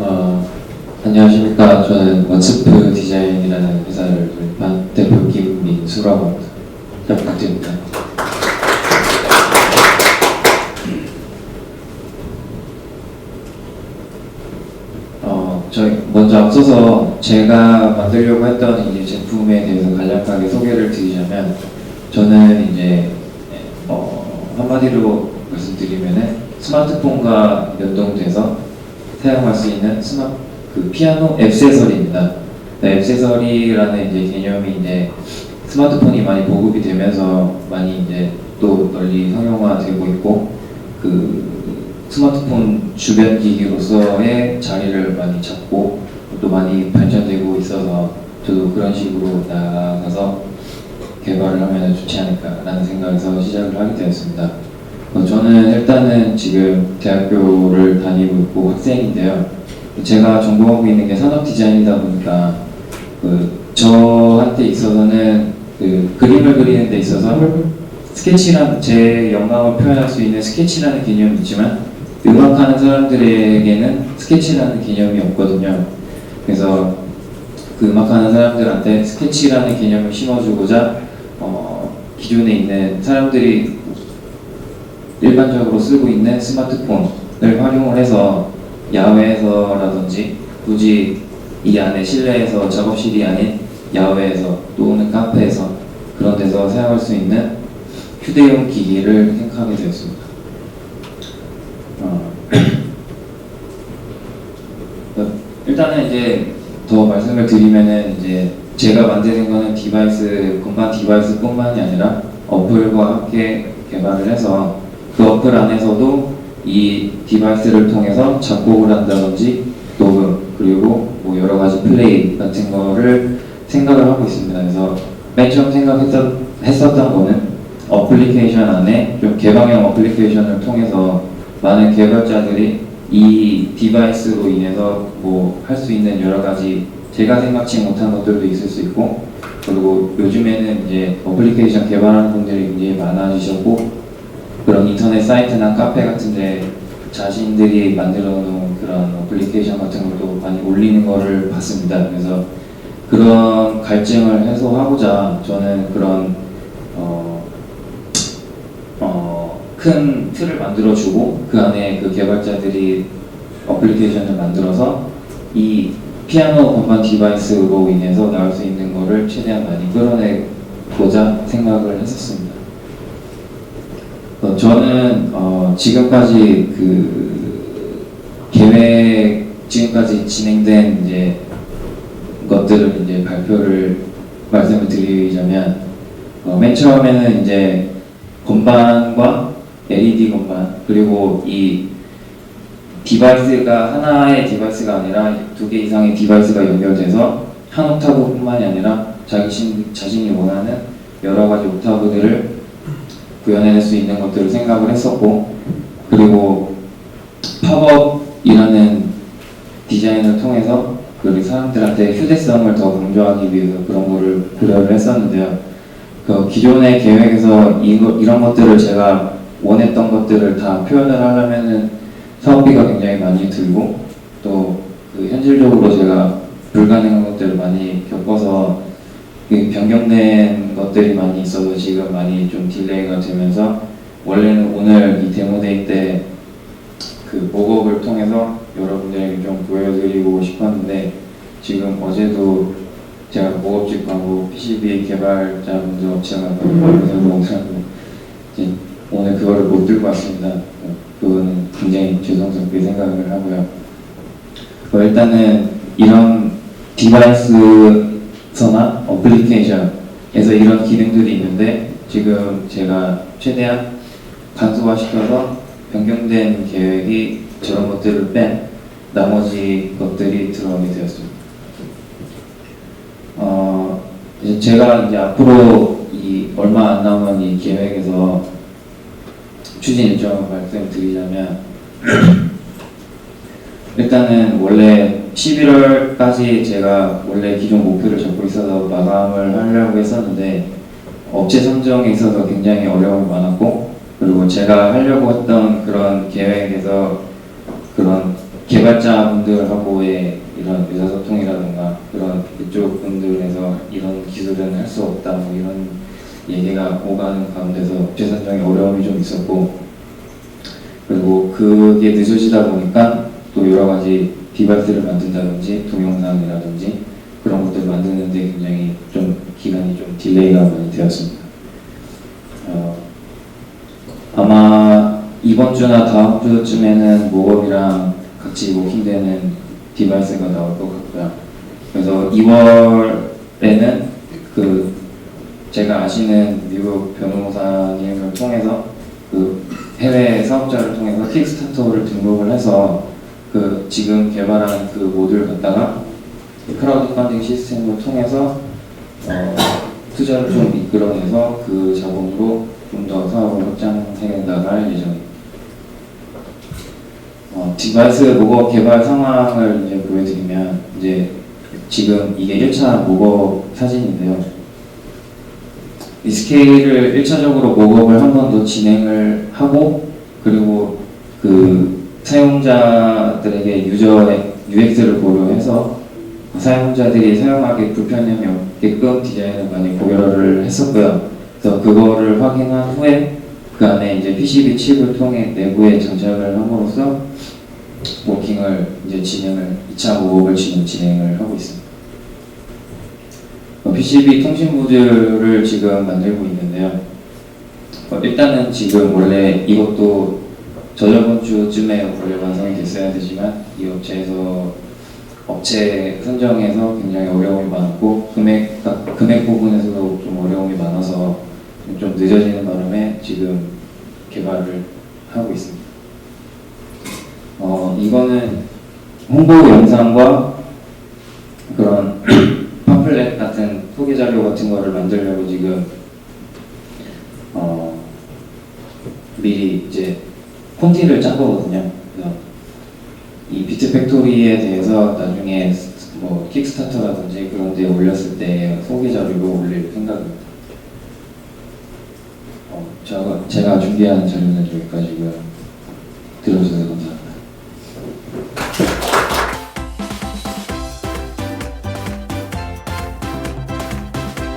어, 안녕하십니까. 저는 원스프 디자인이라는 회사를 설립한 대표 김민수라고 합니다. 잘 부탁드립니다. 어, 저희 먼저 앞서서 제가 만들려고 했던 이제 제품에 대해서 간략하게 소개를 드리자면 저는 이제 어, 한마디로 말씀드리면은 스마트폰과 연동돼서 사용할 수 있는 스마 그 피아노 액세서리입니다. 네, 액세서리라는 이제 개념이 이제 스마트폰이 많이 보급이 되면서 많이 이제 또 널리 상용화되고 있고 그 스마트폰 주변 기기로서의 자리를 많이 잡고 또 많이 발전되고 있어서 저도 그런 식으로 나아가서 개발을 하면 좋지 않을까라는 생각에서 시작을 하게 되었습니다. 어, 저는 일단은 지금 대학교를 다니고 있고 학생인데요. 제가 전공하고 있는 게 산업 디자인이다 보니까 그 저한테 있어서는 그 그림을 그리는 데 있어서 스케치란 제 영감을 표현할 수 있는 스케치라는 개념이 있지만 음악하는 사람들에게는 스케치라는 개념이 없거든요. 그래서 그 음악하는 사람들한테 스케치라는 개념을 심어주고자 어, 기존에 있는 사람들이 일반적으로 쓰고 있는 스마트폰을 활용을 해서 야외에서라든지 굳이 이 안에 실내에서 작업실이 아닌 야외에서 또는 카페에서 그런 데서 사용할 수 있는 휴대용 기기를 생각하게 되었습니다. 어, 어, 일단은 이제 더 말씀을 드리면은 이제 제가 만드는 거는 디바이스 건반 디바이스뿐만이 아니라 어플과 함께 개발을 해서 그 어플 안에서도 이 디바이스를 통해서 작곡을 한다든지 녹음 그리고 뭐 여러 가지 플레이 같은 거를 생각을 하고 있습니다. 그래서 맨 처음 생각했던 했었던 거는 어플리케이션 안에 좀 개방형 어플리케이션을 통해서 많은 개발자들이 이 디바이스로 인해서 뭐 할 수 있는 여러 가지 제가 생각지 못한 것들도 있을 수 있고 그리고 요즘에는 이제 어플리케이션 개발하는 분들이 굉장히 많아지셨고 그런 인터넷 사이트나 카페 같은데 자신들이 만들어 놓은 그런 어플리케이션 같은 것도 많이 올리는 거를 봤습니다. 그래서 그런 갈증을 해소하고자 저는 그런 어, 어, 큰 틀을 만들어주고 그 안에 그 개발자들이 어플리케이션을 만들어서 이 피아노 건반 디바이스로 인해서 나올 수 있는 거를 최대한 많이 끌어내고자 생각을 했었습니다. 어, 저는 어, 지금까지 그 계획 지금까지 진행된 이제 것들을 이제 발표를 말씀을 드리자면 어, 맨 처음에는 이제 건반과 LED 건반 그리고 이 디바이스가 하나의 디바이스가 아니라 두 개 이상의 디바이스가 연결돼서 한 옥타브뿐만이 아니라 자신, 자신이 원하는 여러 가지 옥타브들을 구현해낼 수 있는 것들을 생각을 했었고 그리고 팝업이라는 디자인을 통해서 그 사람들한테 휴대성을 더 강조하기 위해서 그런 거를 고려를 했었는데요. 그 기존의 계획에서 이거, 이런 것들을 제가 원했던 것들을 다 표현을 하려면은 사업비가 굉장히 많이 들고 또 그 현실적으로 제가 불가능한 것들을 많이 겪어서 그 변경된 것들이 많이 있어서 지금 많이 좀 딜레이가 되면서 원래는 오늘 이 데모데이 때 그 목업을 통해서 여러분들에게 좀 보여드리고 싶었는데 지금 어제도 제가 목업집 가고 PCB 개발자분들 그래서 이제 오늘 그거를 못 들고 왔습니다. 그거는 굉장히 죄송스럽게 생각을 하고요. 어, 일단은 이런 디바이스서나 어플리케이션에서 이런 기능들이 있는데 지금 제가 최대한 간소화시켜서 변경된 계획이 저런 것들을 뺀 나머지 것들이 들어오게 되었습니다. 어, 이제 제가 이제 앞으로 이 얼마 안 남은 이 계획에서 추진 일정을 말씀드리자면 일단은 원래 11월까지 제가 원래 기존 목표를 잡고 있어서 마감을 하려고 했었는데 업체 선정에 있어서 굉장히 어려움이 많았고 그리고 제가 하려고 했던 그런 계획에서 그런 개발자분들하고의 이런 의사소통이라든가 그런 그쪽 분들에서 이런 기술은 할 수 없다 뭐 이런 얘기가 오가는 가운데서 업체 선정에 어려움이 좀 있었고 그리고 그게 늦어지다 보니까 또 여러 가지 디바이스를 만든다든지 동영상이라든지 그런 것들을 만드는데 굉장히 좀 기간이 좀 딜레이가 많이 되었습니다. 어, 아마 이번 주나 다음 주쯤에는 모업이랑 같이 워킹되는 디바이스가 나올 것 같고요. 그래서 2월에는 그 제가 아시는 미국 변호사님을 통해서 그 해외 사업자를 통해서 킥스타터를 등록을 해서 그 지금 개발한 그 모듈 갖다가 크라우드 펀딩 시스템을 통해서 어, 투자를 좀 이끌어내서 그 자본으로 좀 더 사업을 확장해 나갈 예정입니다. 어, 디바이스 모거 개발 상황을 이제 보여드리면 이제 지금 이게 1차 모거 사진인데요. 이 스케일을 1차적으로 모업을 한 번 더 진행을 하고 그리고 그 사용자들에게 유저의 UX를 고려해서 사용자들이 사용하기 불편함이 없게끔 디자인을 많이 고려를 했었고요. 그래서 그거를 확인한 후에 그 안에 이제 PCB 칩을 통해 내부에 장착을 함으로써 워킹을 이제 진행을 2차 모업을 지금 진행을 하고 있습니다. 어, PCB 통신 모듈을 지금 만들고 있는데요. 어, 일단은 지금 원래 이것도 저저번 주쯤에 원래 완성이 됐어야 되지만 이 업체에서 업체 선정에서 굉장히 어려움이 많고 금액 금액 부분에서도 좀 어려움이 많아서 좀 늦어지는 바람에 지금 개발을 하고 있습니다. 어 이거는 홍보 영상과 그런 팜플렛 같은 소개 자료 같은 거를 만들려고 지금 어 미리 이제 콘티를 짠 거거든요. 이 비트 팩토리에 대해서 나중에 뭐 킥스타터라든지 그런 데 올렸을 때 소개 자료로 올릴 생각입니다. 어, 제가, 제가 준비한 자료는 여기까지고요. 들어주셔서 감사합니다.